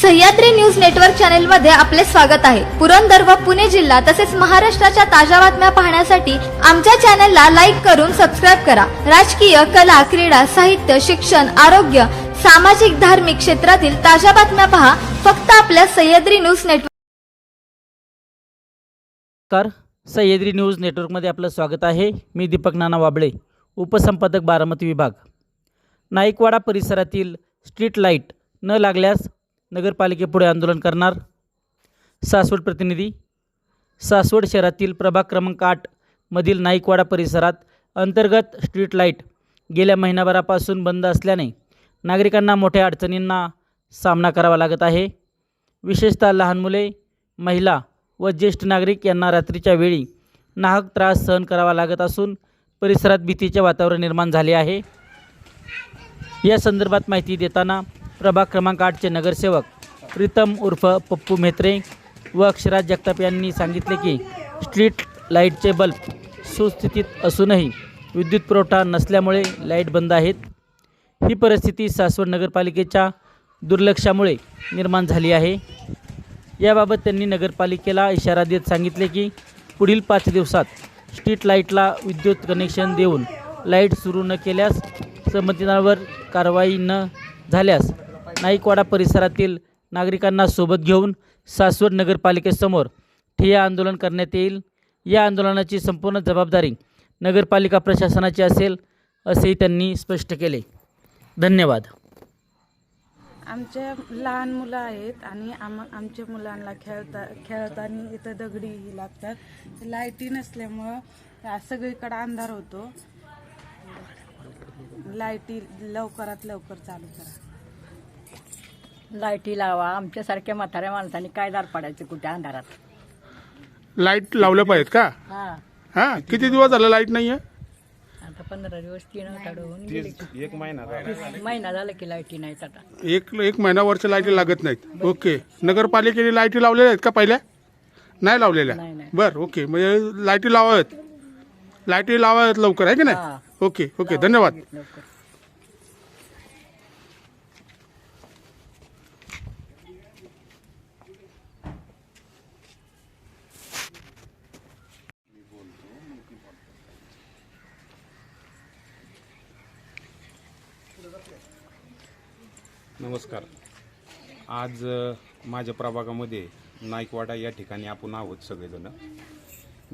Sahyadri news network चॅनलमध्ये आपले स्वागत आहे. पुरंदर व पुणे जिल्हा तसेच महाराष्ट्राच्या ताज्या बातम्या पाहण्यासाठी आमच्या चॅनलला लाईक करून सबस्क्राईब करा. राजकीय कला क्रीडा साहित्य शिक्षण आरोग्य सामाजिक धार्मिक क्षेत्रातील ताज्या बातम्या पहा. फक्त आपल्या Sahyadri news network Sahyadri news नेटवर्कमध्ये आपलं स्वागत आहे. मी दीपक नाना वाबळे उपसंपादक बारामती विभाग. नाईकवाडा परिसरातील स्ट्रीट लाइट न लागल्यास नगरपालिकेपुढे आंदोलन करणार. सासवड प्रतिनिधी सासवड शहरातील प्रभाग क्रमांक आठमधील नाईकवाडा परिसरात अंतर्गत स्ट्रीट लाइट गेल्या महिनाभरापासून बंद असल्याने नागरिकांना मोठ्या अडचणींना सामना करावा लागत आहे. विशेषतः लहान मुले महिला व ज्येष्ठ नागरिक यांना रात्रीच्या वेळी नाहक त्रास सहन करावा लागत असून परिसरात भीतीचे वातावरण निर्माण झाले आहे. या संदर्भात माहिती देताना प्रभाग क्रमांक आठचे नगरसेवक प्रीतम उर्फ पप्पू म्हेत्रे व अक्षराज जगताप यांनी सांगितले की स्ट्रीट लाईटचे बल्ब सुस्थितीत असूनही विद्युत पुरवठा नसल्यामुळे लाइट बंद आहेत. ही परिस्थिती सासवड नगरपालिकेच्या दुर्लक्षामुळे निर्माण झाली आहे. याबाबत त्यांनी नगरपालिकेला इशारा देत सांगितले की पुढील पाच दिवसात स्ट्रीट लाईटला विद्युत कनेक्शन देऊन लाइट सुरू न केल्यास संबंधितांवर कारवाई न झाल्यास नाईकवाडा परिसरातील नागरिकांना सोबत घेऊन सासवड नगरपालिकेसमोर ठिय्या आंदोलन करण्यात येईल. या आंदोलनाची संपूर्ण जबाबदारी नगरपालिका प्रशासनाची असेल असेही त्यांनी स्पष्ट केले. धन्यवाद. आमच्या लहान मुलं आहेत आणि आम आमच्या मुलांना खेळता खेळताना इथं दगडीही लागतात. लाईटी नसल्यामुळं सगळीकडं अंधार होतो. लाईटी लवकरात लवकर चालू करा. लाईटी लावा आमच्यासारख्या म्हाताऱ्या माणसांनी काय दार पडायचे कुठे अंधारात? लाइट लावल्या पाहिजेत का? हा. हा किती दिवस झालं लाइट नाहीये? आता पंधरा दिवस तीन काढून गेले की. महिना झाला. की लाईटी नाहीत आता. एक एक महिना वर्ष लाईटी लागत नाहीत. ओके. नगरपालिकेने लाईटी लावलेल्या आहेत का पहिल्या? नाही लावलेल्या. नाही, नाही. बर ओके. म्हणजे लाईटी लावाव्यात. लाईटी लावाव्यात लवकर आहे की हा. नाही ओके ओके. धन्यवाद. लवकर. नमस्कार. आज माझ्या प्रभागामध्ये नाईकवाडा या ठिकाणी आपण आहोत सगळेजण.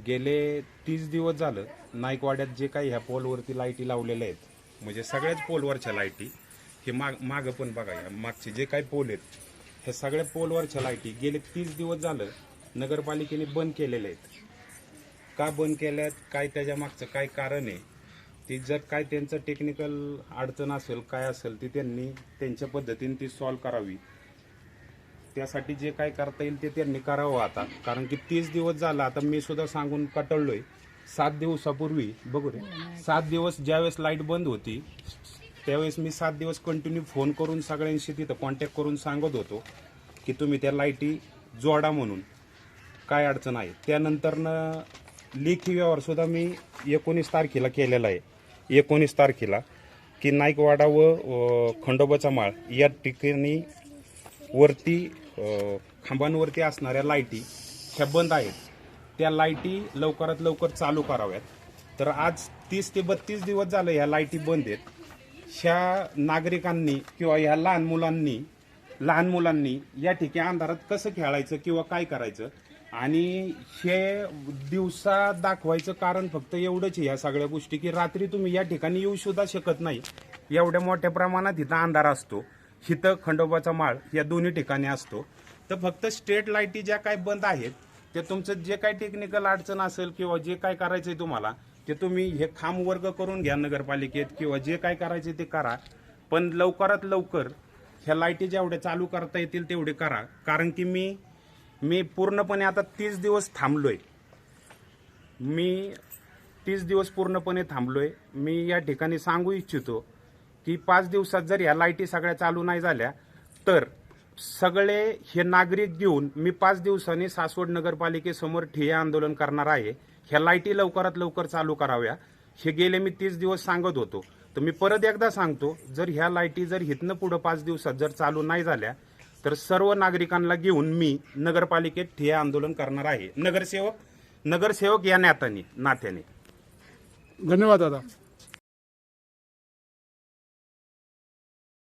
गेले तीस दिवस झालं नाईकवाड्यात जे काही ह्या पोलवरती लाईटी लावलेल्या आहेत म्हणजे सगळ्याच पोलवरच्या लाईटी हे माग मागं पण बघा या मागचे जे काही पोल आहेत ह्या सगळ्या पोलवरच्या लाईटी गेले तीस दिवस झालं नगरपालिकेने बंद केलेले आहेत. का बंद केल्यात? काय त्याच्या मागचं काय कारण आहे? ती जर काय त्यांचं टेक्निकल अडचण असेल काय असेल ती त्यांनी त्यांच्या पद्धतीने ती सॉल्व करावी. त्यासाठी जे काय करता येईल ते त्यांनी करावं आता. कारण की तीस दिवस झाला आता मी सुद्धा सांगून कटळलोय सात दिवसापूर्वी बघू रे सात दिवस ज्यावेळेस लाइट बंद होती त्यावेळेस मी सात दिवस कंटिन्यू फोन करून सगळ्यांशी तिथं कॉन्टॅक्ट करून सांगत होतो की तुम्ही त्या लाईटी जोडा म्हणून. काय अडचण आहे? त्यानंतरनं लेखी व्यवहारसुद्धा मी एकोणीस तारखेला केलेला आहे. एकोणीस तारखेला की नाईकवाडा व खंडोबाचा माळ या ठिकाणी वरती खांबांवरती असणाऱ्या लाईटी ह्या बंद आहेत. त्या लाईटी लवकरात लवकर चालू कराव्यात. तर आज तीस ते बत्तीस दिवस झालं ह्या लाईटी बंद आहेत. ह्या नागरिकांनी किंवा ह्या लहान मुलांनी लहान मुलांनी या ठिकाणी अंधारात कसं खेळायचं किंवा काय करायचं आणि हे दिवसा दाखवायचं कारण फक्त एवढंच आहे सगळ्या गोष्टी की रात्री तुम्ही या ठिकाणी येऊ सुद्धा शकत नाही. एवढ्या मोठ्या प्रमाणात इथं अंधार असतो. हिथं खंडोबाचा माळ या दोन्ही ठिकाणी असतो. तर फक्त स्ट्रेट लाईटी ज्या काय बंद आहेत ते तुमचं जे काही टेक्निकल अडचण असेल किंवा जे काय करायचं आहे तुम्हाला ते तुम्ही हे खांब वर्ग करून घ्या नगरपालिकेत किंवा जे काय करायचे ते करा. पण लवकरात लवकर ह्या लाईटी जेवढ्या चालू करता येतील तेवढे करा. कारण की मी मी पूर्णपणे आता तीस दिवस थांबलोय. मी तीस दिवस पूर्णपणे थांबलोय. मी या ठिकाणी सांगू इच्छितो की पाच दिवसात जर ह्या लाईटी सगळ्या चालू नाही झाल्या तर सगळे हे नागरिक घेऊन मी पाच दिवसांनी सासवड नगरपालिकेसमोर ठिय्या आंदोलन करणार आहे. ह्या लाईटी लवकरात लवकर चालू कराव्या. हे गेले मी तीस दिवस सांगत होतो. तर मी परत एकदा सांगतो जर ह्या लाईटी जर हिथनं पुढं पाच दिवसात जर चालू नाही झाल्या तर सर्व नागरिकांना घेऊन मी नगरपालिकेत ठिय्या आंदोलन करणार आहे. नगरसेवक नगरसेवक या नात्याने नात्याने. धन्यवाद दादा.